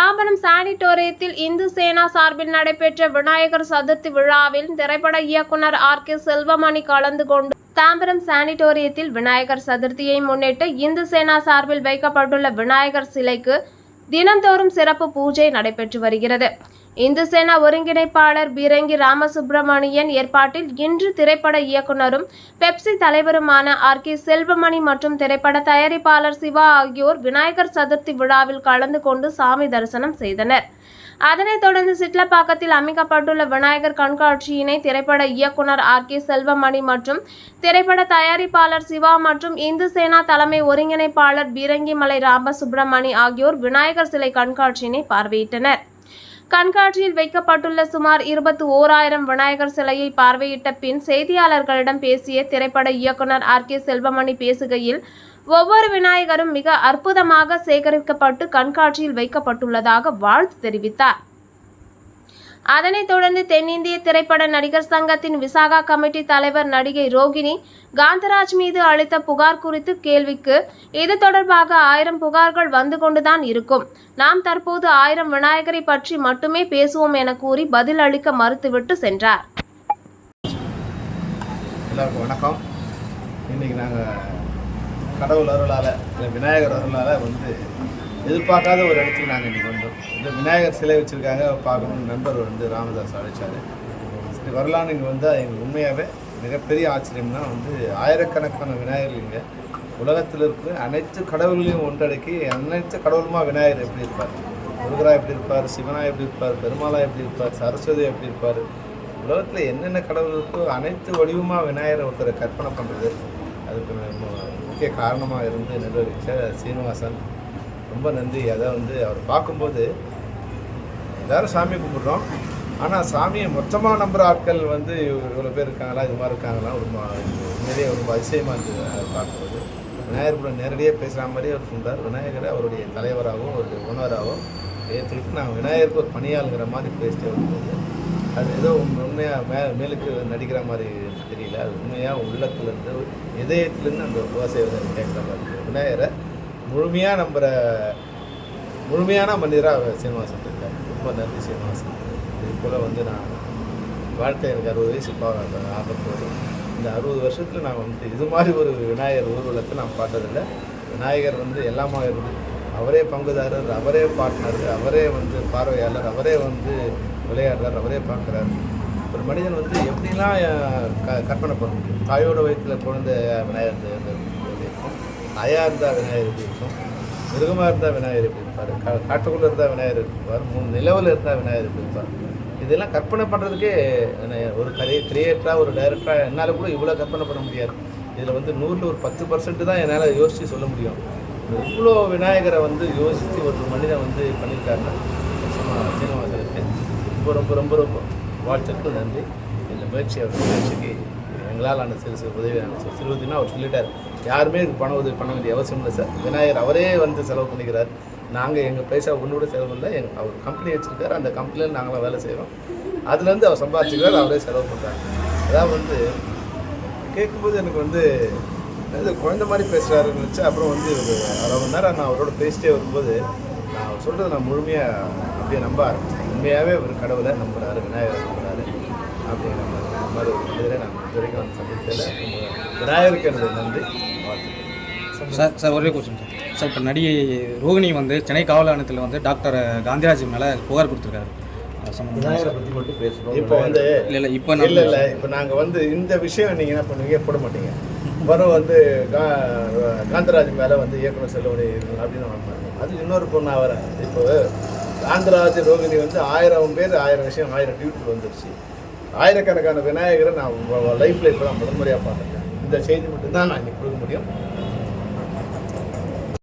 தாம்பரம் சானிட்டோரியத்தில் இந்து சேனா சார்பில் நடைபெற்ற விநாயகர் சதுர்த்தி விழாவில் திரைப்பட இயக்குனர் ஆர் கே செல்வமணி கலந்து கொண்டு தாம்பரம் சானிட்டோரியத்தில் விநாயகர் சதுர்த்தியை முன்னிட்டு இந்து சேனா சார்பில் வைக்கப்பட்டுள்ள விநாயகர் சிலைக்கு தினந்தோறும் சிறப்பு பூஜை நடைபெற்று வருகிறது. இந்து சேனா ஒருங்கிணைப்பாளர் பீரங்கி ராமசுப்பிரமணியன் ஏற்பாட்டில் இன்று திரைப்பட இயக்குனரும் பெப்சி தலைவருமான ஆர். கே. செல்வமணி மற்றும் திரைப்பட தயாரிப்பாளர் சிவா ஆகியோர் விநாயகர் சதுர்த்தி விழாவில் கலந்து கொண்டு சாமி தரிசனம் செய்தனர். அதனைத் தொடர்ந்து சிட்லப்பாக்கத்தில் அமைக்கப்பட்டுள்ள விநாயகர் கண்காட்சியினை திரைப்பட இயக்குனர் ஆர். கே. செல்வமணி மற்றும் திரைப்பட தயாரிப்பாளர் சிவா மற்றும் இந்து சேனா தலைமை ஒருங்கிணைப்பாளர் பீரங்கிமலை ராமசுப்பிரமணி ஆகியோர் விநாயகர் சிலை கண்காட்சியினை பார்வையிட்டனர். கண்காட்சியில் வைக்கப்பட்டுள்ள சுமார் இருபத்தி ஓராயிரம் விநாயகர் சிலையை பார்வையிட்ட பின் செய்தியாளர்களிடம் பேசிய திரைப்பட இயக்குனர் ஆர் கே செல்வமணி பேசுகையில் ஒவ்வொரு விநாயகரும் மிக அற்புதமாக சேகரிக்கப்பட்டு கண்காட்சியில் வைக்கப்பட்டுள்ளதாக வாழ்த்து தெரிவித்தார். அதனைத் தொடர்ந்து தென்னிந்திய திரைப்பட நடிகர் சங்கத்தின் விசாகா கமிட்டி தலைவர் நடிகை ரோகிணி காந்தராஜ் மீது அளித்த புகார் குறித்து கேள்விக்கு இது தொடர்பாக ஆயிரம் புகார்கள் வந்து கொண்டுதான் இருக்கும். நாம் தற்போது ஆயிரம் விநாயகரை பற்றி மட்டுமே பேசுவோம் என கூறி பதில் அளிக்க மறுத்துவிட்டு சென்றார். எல்லாருக்கும் வணக்கம். இன்றைக்கி நாங்கள் கடவுள் அருளால் விநாயகர் அருளால் வந்து எதிர்பார்க்காத ஒரு இடத்துக்கு நாங்கள் இன்றைக்கி வந்தோம். இந்த விநாயகர் சிலை வச்சுருக்காங்க பார்க்கணும்னு நண்பர் வந்து ராமதாஸ் அழைச்சார். சரி வரலான்னு இங்கே வந்து எங்களுக்கு உண்மையாகவே மிகப்பெரிய ஆச்சரியம்னா வந்து ஆயிரக்கணக்கான விநாயகர் இங்கே உலகத்தில் இருக்கிற அனைத்து கடவுள்களையும் ஒன்றடக்கி அனைத்து கடவுளுமா விநாயகர் எப்படி இருப்பார்? முருகரா எப்படி இருப்பார்? சிவனா எப்படி இருப்பார்? பெருமாளா எப்படி இருப்பார்? சரஸ்வதி எப்படி இருப்பார்? உலகத்தில் என்னென்ன கடவுள் இருக்கோ அனைத்து வடிவமாக விநாயகரை ஒருத்தரை கற்பனை பண்ணுறது அதுக்கு முக்கிய காரணமாக இருந்து நிர்வகித்த சீனிவாசன். ரொம்ப நன்றி. அதை வந்து அவர் பார்க்கும்போது எல்லாரும் சாமி கும்பிட்றோம். ஆனால் சாமியை மொத்தமாக நம்புகிற ஆட்கள் வந்து இவ்வளோ பேர் இருக்காங்களா இது மாதிரி இருக்காங்களா ஒரு மா- ரொம்ப அதிசயமாக இருந்தது அதை பார்க்கும்போது. விநாயகர் கூட நேரடியாக பேசுகிற மாதிரி அவர் சொன்னார் விநாயகரை அவருடைய தலைவராகவும் அவருடைய உணவராகவும் ஏற்றுக்கிட்டு நான் விநாயகருக்கு ஒரு பணியாளுங்கிற மாதிரி பேசிட்டே வரும்போது அது ஏதோ உண்மையாக மே மேலுக்கு நடிக்கிற மாதிரி தெரியல. அது உண்மையாக உள்ளத்துலேருந்து இதயத்துலேருந்து அந்த ஓசை கேட்குற மாதிரி. விநாயகரை முழுமையாக நம்புகிற முழுமையான மனிதராக சீனிவாசன் இருக்கார். ரொம்ப நன்றி சீனிவாசன். இது போல் வந்து நான் வாழ்க்கை எனக்கு அறுபது வயசு பா ஆபத்து இந்த அறுபது வருஷத்தில் நான் வந்து இது மாதிரி ஒரு விநாயகர் ஊர்வலத்தை நான் பார்த்ததில்லை. விநாயகர் வந்து எல்லாமா இருந்து அவரே பங்குதாரர் அவரே பாட்டினார் அவரே வந்து பார்வையாளர் அவரே வந்து விளையாடுறார் அவரே பார்க்குறாரு. ஒரு மனிதன் வந்து எப்படிலாம் க கற்பனை பண்ண முடியும்? தாயோட வயிற்றில் குழந்தை விநாயகர் தேர்ந்து இருந்தால் விநாயகர் எப்படி இருக்கும்? மிருகமாக இருந்தால் விநாயகர் எப்படி இருப்பார்? கா காட்டுக்குள்ளே இருந்தால் விநாயகர் இருப்பார்? மூணு நிலவில் இருந்தால் விநாயகர் எப்படி இருப்பார்? இதெல்லாம் கற்பனை பண்ணுறதுக்கே ஒரு கதை கிரியேட்டராக ஒரு டைரக்டராக என்னால் கூட இவ்வளோ கற்பனை பண்ண முடியாது. இதில் வந்து நூறில் ஒரு பத்து பர்சன்ட் தான் என்னால் யோசித்து சொல்ல முடியும். இவ்வளோ விநாயகரை வந்து யோசித்து ஒரு மனிதன் வந்து பண்ணியிருக்காருன்னா நிச்சயமா சீனிவாசனுக்கு ரொம்ப ரொம்ப ரொம்ப ரொம்ப வாழ்த்துக்கள் நன்றி. இந்த முயற்சி அவர் முயற்சிக்கு எங்களால் ஆன சிறு சிறு உதவி சிறு சிறு உதவினா அவர் சொல்லிட்டார். யாருமே இதுக்கு பண உதவி பண்ண வேண்டிய அவசியம் இல்லை சார். விநாயகர் அவரே வந்து செலவு பண்ணிக்கிறார். நாங்கள் எங்கள் பைசா ஒன்று கூட செலவு இல்லை. எங்கள் அவர் கம்பெனி வச்சுருக்காரு. அந்த கம்பெனியில் நாங்களாம் வேலை செய்கிறோம் அதுலேருந்து அவர் சம்பாதிச்சுக்கிறார் அவரே செலவு பண்ணுறாங்க அதான் வந்து கேட்கும்போது எனக்கு வந்து இது குழந்த மாதிரி பேசுகிறாருன்னு வச்சு அப்புறம் வந்து ஒரு அரை மணி நேரம் நான் அவரோட பேசிட்டே வரும்போது நான் அவர் சொல்கிறத நான் முழுமையாக அப்படியே நம்ப ஆரம்பிச்சேன். உண்மையாகவே ஒரு கடவுளை நம்புகிறாரு விநாயகர் நம்புறாரு அப்படின்னு நம்புறாரு ஒரு மனிதரை நான் இது வரைக்கும் வந்து சந்தித்ததில் விநாயகருக்கு நன்றி. சார் சார் ஒரே கொஸ்டின் சார். சார் இப்போ நடிகை ரோகிணி வந்து சென்னை காவல் ஆணையத்தில் வந்து டாக்டர் காந்திராஜ் மேலே புகார் கொடுத்துருக்காரு. சார் பற்றி மட்டும் பேசணும் இப்போ வந்து இல்லை இல்லை இப்போ இல்லை நான் இல்லை இப்போ நாங்கள் வந்து இந்த விஷயம் நீங்கள் என்ன பண்ணுவீங்க? போட மாட்டீங்க. வரும் வந்து கா காந்தராஜ் மேலே வந்து இயக்குனர் செல்வனி அப்படின்னு நம்ம அது இன்னொரு பொண்ணு வரேன் இப்போ காந்தராஜ் ரோகிணி வந்து ஆயிரம் பேர் ஆயிரம் விஷயம் ஆயிரம் டியூட்டில் வந்துருச்சு. ஆயிரக்கணக்கான விநாயகரை நான் லைஃப்பில் இப்போ தான் முதன்முறையாக பார்த்துருக்கேன். இந்த செய்தி மட்டும்தான் நான் இன்னைக்கு கொடுக்க முடியும்.